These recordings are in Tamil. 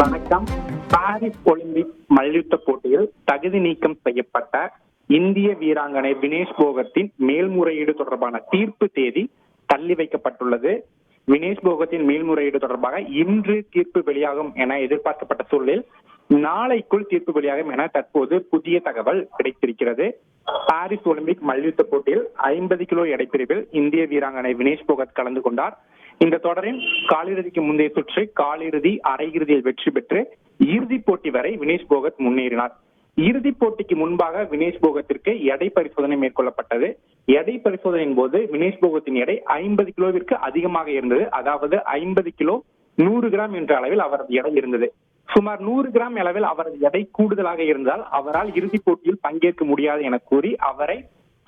வணக்கம். பாரிஸ் ஒலிம்பிக் மல்யுத்த போட்டியில் தகுதி நீக்கம் செய்யப்பட்ட இந்திய வீராங்கனை வினேஷ் போகத்தின் மேல்முறையீடு தொடர்பான தீர்ப்பு தேதி தள்ளி வைக்கப்பட்டுள்ளது. வினேஷ் போகத்தின் மேல்முறையீடு தொடர்பாக இன்று தீர்ப்பு வெளியாகும் என எதிர்பார்க்கப்பட்ட சூழலில் நாளைக்குள் தீர்ப்பு வெளியாகும் என தற்போது புதிய தகவல் கிடைத்திருக்கிறது. பாரிஸ் ஒலிம்பிக் மல்யுத்த போட்டியில் ஐம்பது கிலோ எடைப்பிரிவில் இந்திய வீராங்கனை வினேஷ் போகத் கலந்து கொண்டார். இந்த தொடரின் காலிறுதிக்கு முந்தைய சுற்று காலிறுதி அரையிறுதியில் வெற்றி பெற்று இறுதிப் போட்டி வரை வினேஷ் போகத் முன்னேறினார். இறுதிப் போட்டிக்கு முன்பாக வினேஷ் போகத்திற்கு எடை பரிசோதனை மேற்கொள்ளப்பட்டது. எடை பரிசோதனையின் போது வினேஷ் போகத்தின் எடை ஐம்பது கிலோவிற்கு அதிகமாக இருந்தது. அதாவது ஐம்பது கிலோ நூறு கிராம் என்ற அளவில் அவரது எடை இருந்தது. சுமார் நூறு கிராம் அளவில் அவரது எடை கூடுதலாக இருந்தால் அவரால் இறுதிப் போட்டியில் பங்கேற்க முடியாது என கூறி அவரை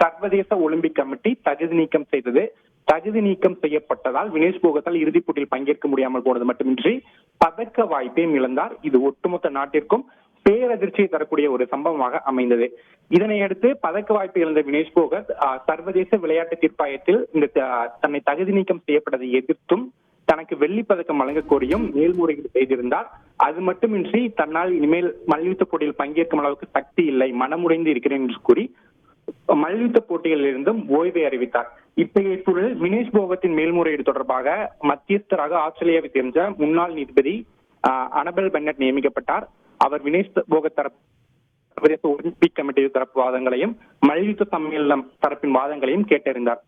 சர்வதேச ஒலிம்பிக் கமிட்டி தகுதி நீக்கம் செய்தது தகுதி நீக்கம் செய்யப்பட்டதால் வினேஷ் போகத்தால் இறுதிப் போட்டியில் பங்கேற்க முடியாமல் போனது மட்டுமின்றி பதக்க வாய்ப்பையும் இழந்தார். இது ஒட்டுமொத்த நாட்டிற்கும் பேரதிர்ச்சியை தரக்கூடிய ஒரு சம்பவமாக அமைந்தது. இதனையடுத்து பதக்க வாய்ப்பு இழந்த வினேஷ் போகத் சர்வதேச விளையாட்டு தீர்ப்பாயத்தில் இந்த தன்னை தகுதி நீக்கம் செய்யப்பட்டதை எதிர்த்தும் தனக்கு வெள்ளி பதக்கம் வழங்க கோரியும் மேல்முறையீடு செய்திருந்தார். அது மட்டுமின்றி தன்னால் இனிமேல் மல்யுத்த போட்டியில் பங்கேற்கும் அளவுக்கு சக்தி இல்லை மனமுடைந்து இருக்கிறேன் என்று கூறி மல்யுத்த போட்டிகளில் இருந்தும் ஓய்வை அறிவித்தார். இத்தகைய சூழலில் வினேஷ் போகத்தின் மேல்முறையீடு தொடர்பாக மத்தியஸ்தராக ஆஸ்திரேலியாவை சேர்ந்த முன்னாள் நீதிபதி அனபல் பென்னட் நியமிக்கப்பட்டார். அவர் வினேஷ் போகத் தரப்பு சர்வதேச ஒலிம்பிக் கமிட்டி தரப்பு வாதங்களையும் மல்யுத்த சம்மேளனம் தரப்பின் வாதங்களையும் கேட்டறிந்தார்.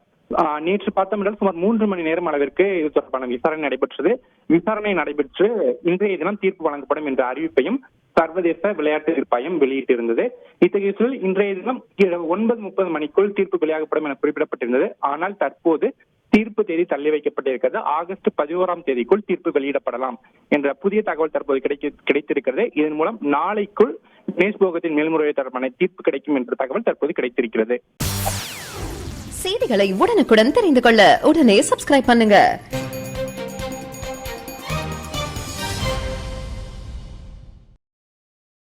நேற்று பார்த்தோம் என்றால் சுமார் மூன்று மணி நேரம் அளவிற்கு இது தொடர்பான விசாரணை நடைபெற்றது. விசாரணை நடைபெற்று இன்றைய தினம் தீர்ப்பு வழங்கப்படும் என்ற அறிவிப்பையும் சர்வதேச விளையாட்டு தீர்ப்பாயம் வெளியிட்டிருந்தது. இத்தகைய சூழல் இன்றைய தினம் ஒன்பது முப்பது மணிக்குள் தீர்ப்பு வெளியாகப்படும் என குறிப்பிடப்பட்டிருந்தது. ஆனால் தற்போது தீர்ப்பு தேதி தள்ளி வைக்கப்பட்டிருக்கிறது. ஆகஸ்ட் பதினோராம் தேதிக்குள் தீர்ப்பு வெளியிடப்படலாம் என்ற புதிய தகவல் தற்போது கிடைக்க கிடைத்திருக்கிறது. இதன் மூலம் நாளைக்குள் தினேஷ் போகத்தின் மேல்முறையீடு தொடர்பான தீர்ப்பு கிடைக்கும் என்ற தகவல் தற்போது கிடைத்திருக்கிறது. செய்திகளை உடனுக்குடன் தெரிந்து கொள்ள உடனே சப்ஸ்கிரைப் பண்ணுங்க.